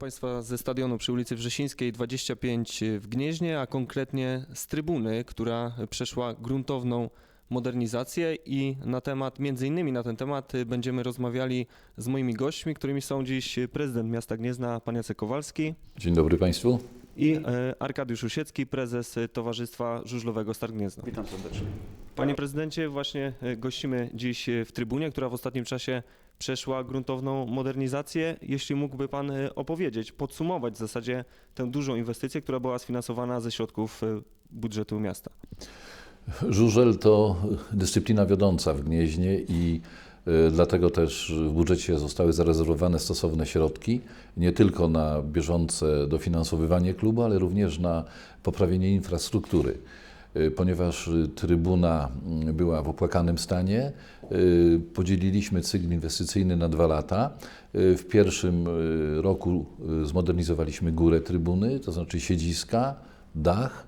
Państwa ze stadionu przy ulicy Wrzesińskiej 25 w Gnieźnie, a konkretnie z trybuny, która przeszła gruntowną modernizację i na temat, między innymi na ten temat będziemy rozmawiali z moimi gośćmi, którymi są dziś prezydent miasta Gniezna, pan Jacek Kowalski Dzień dobry Państwu. i e, Arkadiusz Usiecki, prezes Towarzystwa Żużlowego Star Gniezno. Witam serdecznie. Panie prezydencie, właśnie gościmy dziś w trybunie, która w ostatnim czasie przeszła gruntowną modernizację. Jeśli mógłby Pan e, opowiedzieć, podsumować w zasadzie tę dużą inwestycję, która była sfinansowana ze środków e, budżetu miasta. Żużel to dyscyplina wiodąca w Gnieźnie i e, dlatego też w budżecie zostały zarezerwowane stosowne środki nie tylko na bieżące dofinansowywanie klubu, ale również na poprawienie infrastruktury. E, Ponieważ e, trybuna mm, była w opłakanym stanie, e, podzieliliśmy cykl inwestycyjny na dwa lata. W pierwszym roku zmodernizowaliśmy górę trybuny, to znaczy siedziska, dach,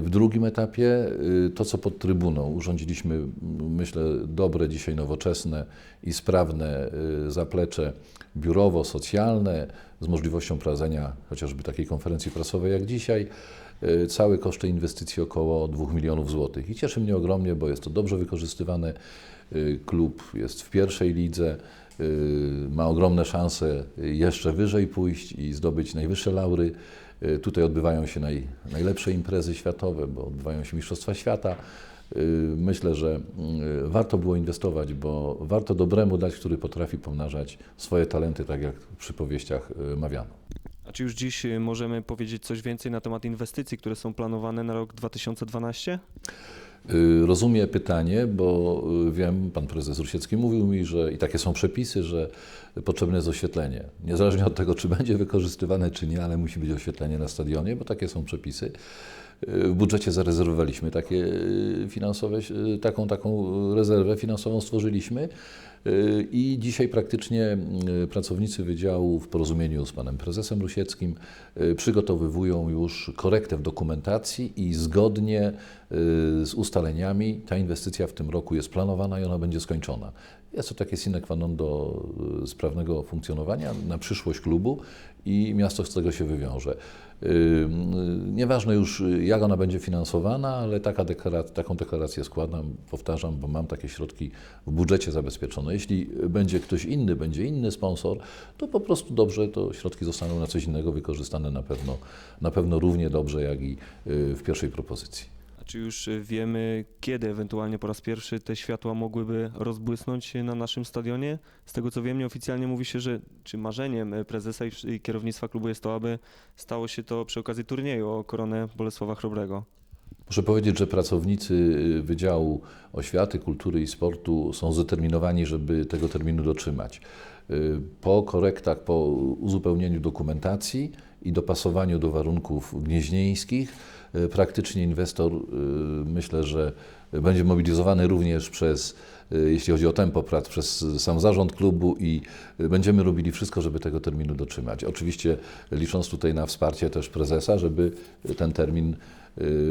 w drugim etapie y, to, co pod trybuną. Urządziliśmy, myślę, dobre, dzisiaj nowoczesne i sprawne y, zaplecze biurowo-socjalne z możliwością prowadzenia chociażby takiej konferencji prasowej jak dzisiaj. Y, Całe koszty inwestycji około 2 milionów złotych. I cieszy mnie ogromnie, bo jest to dobrze wykorzystywane. Y, Klub jest w pierwszej lidze, y, ma ogromne szanse jeszcze wyżej pójść i zdobyć najwyższe laury. Tutaj odbywają się naj, najlepsze imprezy światowe, bo odbywają się Mistrzostwa Świata. Myślę, że warto było inwestować, bo warto dobremu dać, który potrafi pomnażać swoje talenty, tak jak w przypowieściach y, mawiano. Czy już dziś e, możemy powiedzieć coś więcej na temat inwestycji, które są planowane na rok 2012? Y, Rozumiem pytanie, bo y, wiem, pan prezes Rusiecki mówił mi, że i takie są przepisy, że potrzebne jest oświetlenie. Niezależnie od tego, czy będzie wykorzystywane, czy nie, ale musi być oświetlenie na stadionie, bo takie są przepisy. Y, W budżecie zarezerwowaliśmy takie y, finansowe, y, taką, taką rezerwę finansową stworzyliśmy y, i dzisiaj praktycznie y, pracownicy wydziału w porozumieniu z panem prezesem Rusieckim y, przygotowywują już korektę w dokumentacji i zgodnie y, z ustaleniami ta inwestycja w tym roku jest planowana i ona będzie skończona. Jest to takie sine qua non do sprawnego funkcjonowania na przyszłość klubu i miasto z tego się wywiąże. Nieważne już jak ona będzie finansowana, ale taka taką deklarację składam, powtarzam, bo mam takie środki w budżecie zabezpieczone. Jeśli będzie ktoś inny, będzie inny sponsor, to po prostu dobrze, to środki zostaną na coś innego wykorzystane na pewno, na pewno równie dobrze jak i y, w pierwszej propozycji. Czy już e, wiemy, kiedy ewentualnie po raz pierwszy te światła mogłyby rozbłysnąć na naszym stadionie? Z tego co wiem, nieoficjalnie mówi się, że czy marzeniem e, prezesa i kierownictwa klubu jest to, aby stało się to przy okazji turnieju o koronę Bolesława Chrobrego. Muszę powiedzieć, że pracownicy y, Wydziału Oświaty, Kultury i Sportu są zdeterminowani, żeby tego terminu dotrzymać. Y, Po korektach, po uzupełnieniu dokumentacji i dopasowaniu do warunków gnieźnieńskich, praktycznie inwestor, y, myślę, że będzie mobilizowany również przez, y, jeśli chodzi o tempo prac, przez sam zarząd klubu i będziemy robili wszystko, żeby tego terminu dotrzymać. Oczywiście licząc tutaj na wsparcie też prezesa, żeby ten termin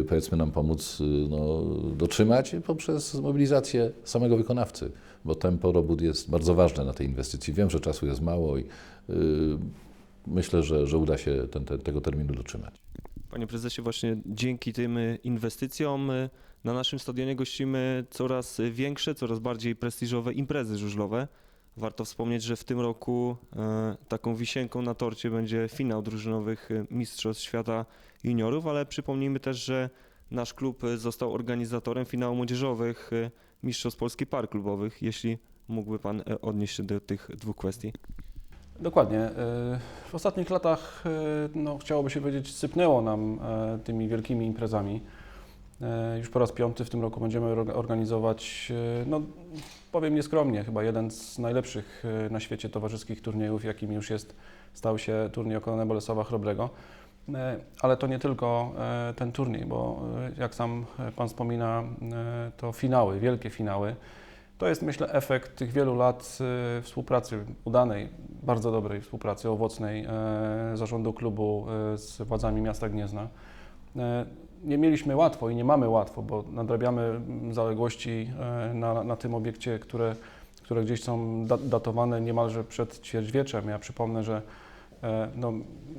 powiedzmy nam pomóc no, dotrzymać poprzez mobilizację samego wykonawcy, bo tempo robót jest bardzo ważne na tej inwestycji. Wiem, że czasu jest mało i y, myślę, że, że uda się ten, ten, tego terminu dotrzymać. Panie prezesie, właśnie dzięki tym y, inwestycjom y, na naszym stadionie gościmy coraz większe, coraz bardziej prestiżowe imprezy żużlowe. Warto wspomnieć, że w tym roku e, taką wisienką na torcie będzie finał drużynowych Mistrzostw Świata Juniorów, ale przypomnijmy też, że nasz klub został organizatorem finału młodzieżowych Mistrzostw Polski Par Klubowych. Jeśli mógłby Pan e, odnieść się do tych dwóch kwestii. Dokładnie. E, W ostatnich latach, e, no, chciałoby się powiedzieć, sypnęło nam e, tymi wielkimi imprezami. Już po raz piąty w tym roku będziemy orga- organizować, no, powiem nieskromnie, chyba jeden z najlepszych na świecie towarzyskich turniejów, jakim już jest, stał się turniej Okolone Bolesława Chrobrego. Ale to nie tylko ten turniej, bo jak sam Pan wspomina, to finały, wielkie finały. To jest, myślę, efekt tych wielu lat e, współpracy, udanej, bardzo dobrej współpracy, owocnej e, zarządu klubu e, z władzami miasta Gniezna. E, Nie mieliśmy łatwo i nie mamy łatwo, bo nadrabiamy zaległości na, na tym obiekcie, które, które gdzieś są da- datowane niemalże przed ćwierćwieczem. Ja przypomnę, że no,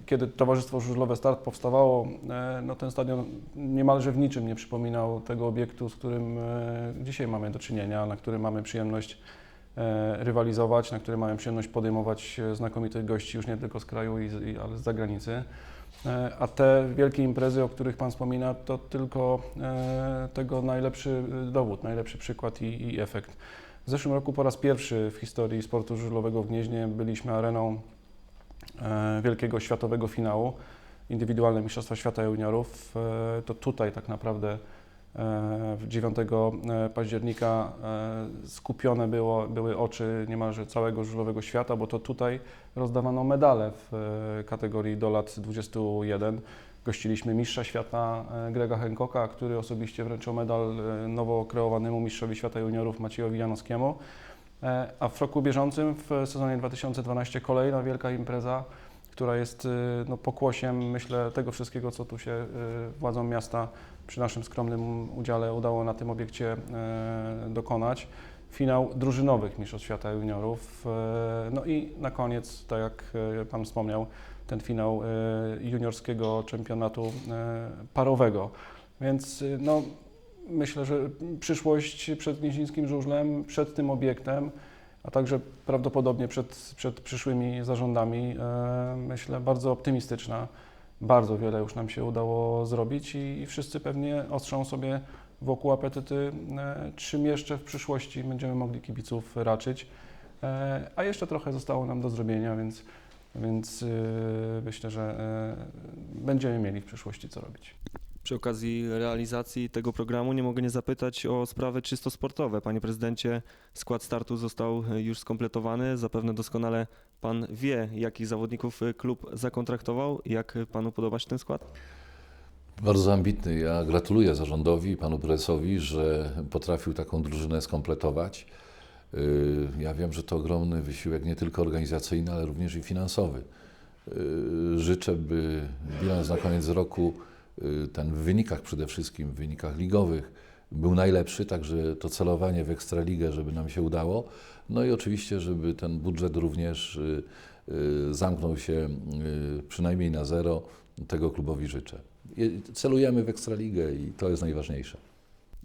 kiedy Towarzystwo Żużlowe Start powstawało, e, no, ten stadion niemalże w niczym nie przypominał tego obiektu, z którym e, dzisiaj mamy do czynienia, na którym mamy przyjemność e, rywalizować, na którym mamy przyjemność podejmować e, znakomitych gości już nie tylko z kraju, ale z zagranicy. E, A te wielkie imprezy, o których Pan wspomina, to tylko e, tego najlepszy e, dowód, najlepszy przykład i, i efekt. W zeszłym roku po raz pierwszy w historii sportu żużlowego w Gnieźnie byliśmy areną e, wielkiego światowego finału, indywidualne Mistrzostwa Świata Juniorów. E, To tutaj tak naprawdę e, w 9 października e, skupione było, były oczy niemalże całego żużlowego świata, bo to tutaj rozdawano medale w e, kategorii do lat 21. Gościliśmy mistrza świata e, Grega Hancocka, który osobiście wręczył medal e, nowo kreowanemu mistrzowi świata juniorów Maciejowi Janowskiemu. E, A w roku bieżącym, w sezonie 2012, kolejna wielka impreza, która jest e, no, pokłosiem, myślę, tego wszystkiego, co tu się e, władzom miasta przy naszym skromnym udziale udało na tym obiekcie e, dokonać. Finał drużynowych Mistrzostw Świata Juniorów. e, No i na koniec, tak jak Pan wspomniał, ten finał juniorskiego czempionatu parowego. Więc e, no, myślę, że przyszłość przed Gnieźnińskim Żużlem, przed tym obiektem, a także prawdopodobnie przed, przed przyszłymi zarządami, e, myślę, bardzo optymistyczna. Bardzo wiele już nam się udało zrobić i, i wszyscy pewnie ostrzą sobie wokół apetyty, e, czym jeszcze w przyszłości będziemy mogli kibiców raczyć. E, A jeszcze trochę zostało nam do zrobienia, więc, więc myślę, że będziemy mieli w przyszłości co robić. Przy okazji realizacji tego programu nie mogę nie zapytać o sprawy czysto sportowe. Panie prezydencie, skład startu został już skompletowany. Zapewne doskonale pan wie, jakich zawodników klub zakontraktował. Jak panu podoba się ten skład? Bardzo ambitny. Ja gratuluję zarządowi i panu prezesowi, że potrafił taką drużynę skompletować. Yy, Ja wiem, że to ogromny wysiłek nie tylko organizacyjny, ale również i finansowy. Yy, Życzę, by bilans na koniec roku, ten w wynikach przede wszystkim, w wynikach ligowych, był najlepszy, także to celowanie w Ekstraligę, żeby nam się udało. No i oczywiście, żeby ten budżet również yy, yy, zamknął się przynajmniej na zero. Tego klubowi życzę. Celujemy w Ekstraligę i to jest najważniejsze.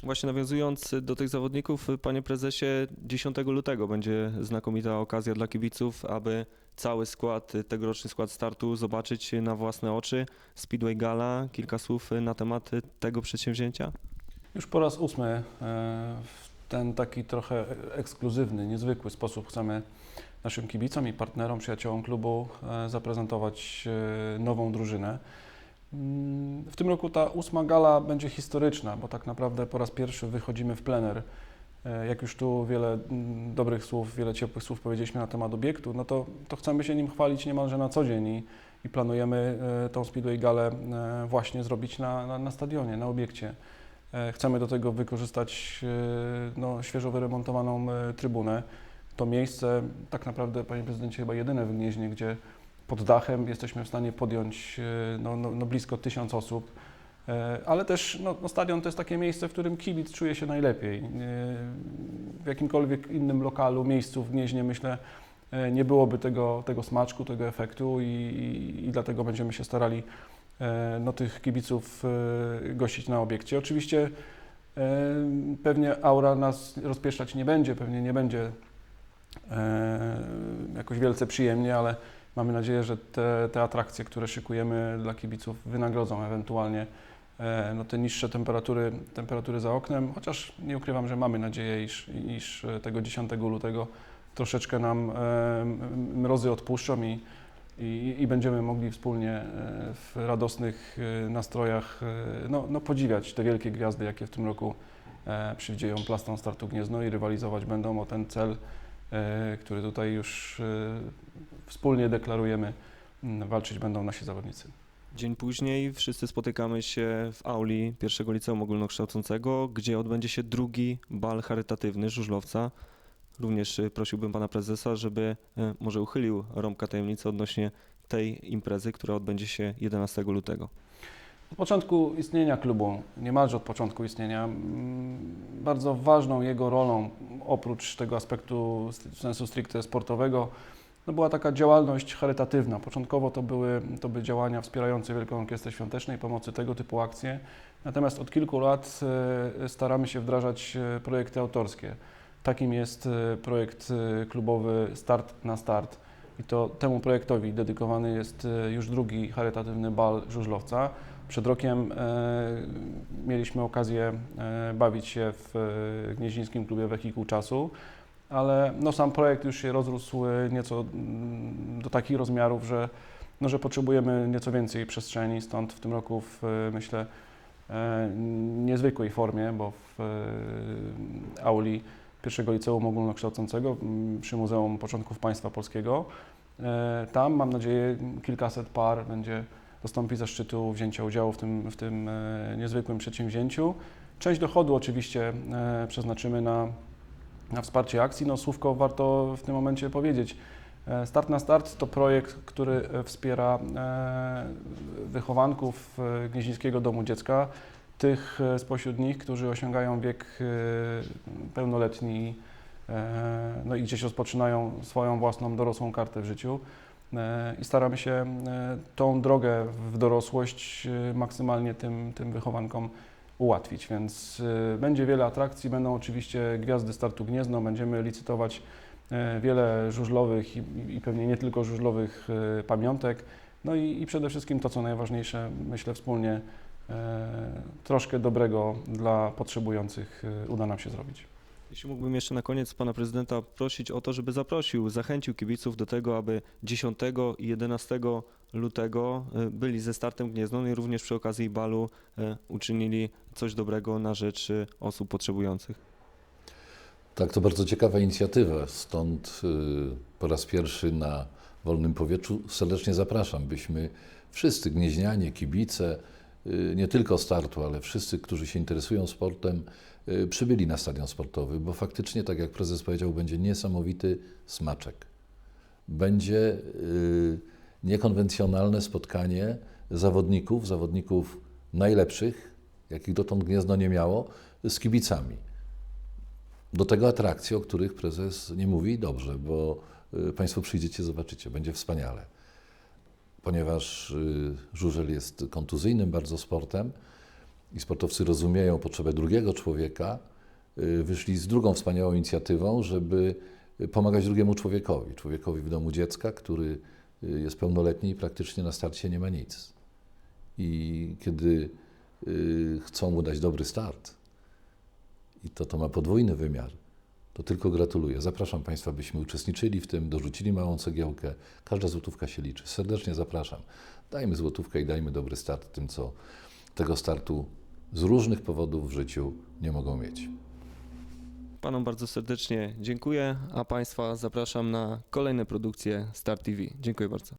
Właśnie nawiązując do tych zawodników, panie prezesie, 10 lutego będzie znakomita okazja dla kibiców, aby cały skład, tegoroczny skład startu zobaczyć na własne oczy. Speedway Gala, kilka słów na temat tego przedsięwzięcia? Już po raz ósmy e, w ten taki trochę ekskluzywny, niezwykły sposób chcemy naszym kibicom i partnerom, przyjaciołom klubu e, zaprezentować e, nową drużynę. W tym roku ta ósma gala będzie historyczna, bo tak naprawdę po raz pierwszy wychodzimy w plener. E, Jak już tu wiele mm, dobrych słów, wiele ciepłych słów powiedzieliśmy na temat obiektu, no to, to chcemy się nim chwalić niemalże na co dzień i, i planujemy e, tą Speedway Galę e, właśnie zrobić na, na, na stadionie, na obiekcie. Chcemy do tego wykorzystać no, świeżo wyremontowaną trybunę. To miejsce tak naprawdę, panie prezydencie, chyba jedyne w Gnieźnie, gdzie pod dachem jesteśmy w stanie podjąć e, no, no, no blisko tysiąc osób. E, Ale też no, no stadion to jest takie miejsce, w którym kibic czuje się najlepiej. E, W jakimkolwiek innym lokalu, miejscu w Gnieźnie myślę nie byłoby tego, tego smaczku, tego efektu i, i, dlatego będziemy się starali no, tych kibiców gościć na obiekcie. Oczywiście pewnie aura nas rozpieszczać nie będzie, pewnie nie będzie jakoś wielce przyjemnie, ale mamy nadzieję, że te, te atrakcje, które szykujemy dla kibiców wynagrodzą ewentualnie e, no, te niższe temperatury, temperatury za oknem, chociaż nie ukrywam, że mamy nadzieję, iż, iż tego 10 lutego troszeczkę nam e, mrozy odpuszczą i, i, i będziemy mogli wspólnie e, w radosnych e, nastrojach e, no, no, podziwiać te wielkie gwiazdy, jakie w tym roku e, przywdzieją plastom startu Gniezno i rywalizować będą o ten cel, e, który tutaj już e, wspólnie deklarujemy. Walczyć będą nasi zawodnicy. Dzień później wszyscy spotykamy się w auli pierwszego liceum ogólnokształcącego, gdzie odbędzie się drugi bal charytatywny żużlowca. Również y, prosiłbym pana prezesa, żeby może uchylił rąbka tajemnicy odnośnie tej imprezy, która odbędzie się 11 lutego. Od początku istnienia klubu, niemalże od początku istnienia, bardzo ważną jego rolą, oprócz tego aspektu sensu stricte sportowego, no była taka działalność charytatywna. Początkowo to były, to były działania wspierające Wielką Orkiestrę Świątecznej, pomocy tego typu akcje. Natomiast od kilku lat e, staramy się wdrażać e, projekty autorskie. Takim jest e, projekt klubowy Start na Start. I to temu projektowi dedykowany jest już drugi charytatywny bal żużlowca. Przed rokiem e, mieliśmy okazję e, bawić się w e, Gnieźnieńskim Klubie Wehikuł Czasu, ale no, sam projekt już się rozrósł nieco mm, do takich rozmiarów, że, no, że potrzebujemy nieco więcej przestrzeni, stąd w tym roku w, myślę, niezwykłej formie, bo w auli pierwszego liceum ogólnokształcącego przy Muzeum Początków Państwa Polskiego. Tam mam nadzieję kilkaset par będzie dostąpi zaszczytu wzięcia udziału w tym, w tym e, niezwykłym przedsięwzięciu. Część dochodu oczywiście e, przeznaczymy na, na wsparcie akcji. No, słówko warto w tym momencie powiedzieć. E, Start na Start to projekt, który wspiera wychowanków Gnieźnieńskiego Domu Dziecka, tych spośród nich, którzy osiągają wiek pełnoletni no i gdzieś rozpoczynają swoją własną dorosłą kartę w życiu. E, I staramy się e, tą drogę w dorosłość e, maksymalnie tym, tym wychowankom ułatwić. Więc będzie wiele atrakcji, będą oczywiście gwiazdy startu Gniezno, będziemy licytować wiele żużlowych i, pewnie nie tylko żużlowych pamiątek. No i, i przede wszystkim to, co najważniejsze, myślę wspólnie troszkę dobrego dla potrzebujących uda nam się zrobić. Jeśli mógłbym jeszcze na koniec pana prezydenta prosić o to, żeby zaprosił, zachęcił kibiców do tego, aby 10 i 11 lutego y, byli ze startem Gniezno no i również przy okazji balu y, uczynili coś dobrego na rzecz y, osób potrzebujących. Tak, to bardzo ciekawa inicjatywa, stąd po raz pierwszy na wolnym powietrzu serdecznie zapraszam, byśmy wszyscy gnieźnianie, kibice, nie tylko startu, ale wszyscy, którzy się interesują sportem, y, przybyli na stadion sportowy, bo faktycznie, tak jak prezes powiedział, będzie niesamowity smaczek. Będzie y, niekonwencjonalne spotkanie zawodników, zawodników najlepszych, jakich dotąd Gniezno nie miało, z kibicami. Do tego atrakcje, o których prezes nie mówi dobrze, bo y, Państwo przyjdziecie, zobaczycie, będzie wspaniale. Ponieważ y, żużel jest kontuzyjnym bardzo sportem i sportowcy rozumieją potrzebę drugiego człowieka, y, wyszli z drugą wspaniałą inicjatywą, żeby y, pomagać drugiemu człowiekowi, człowiekowi w domu dziecka, który jest pełnoletni i praktycznie na starcie nie ma nic. I kiedy chcą mu dać dobry start, i to, to ma podwójny wymiar, to tylko gratuluję. Zapraszam Państwa, byśmy uczestniczyli w tym, dorzucili małą cegiełkę. Każda złotówka się liczy. Serdecznie zapraszam. Dajmy złotówkę i dajmy dobry start tym, co tego startu z różnych powodów w życiu nie mogą mieć. Panom bardzo serdecznie dziękuję, a państwa zapraszam na kolejne produkcje Star TV. Dziękuję bardzo.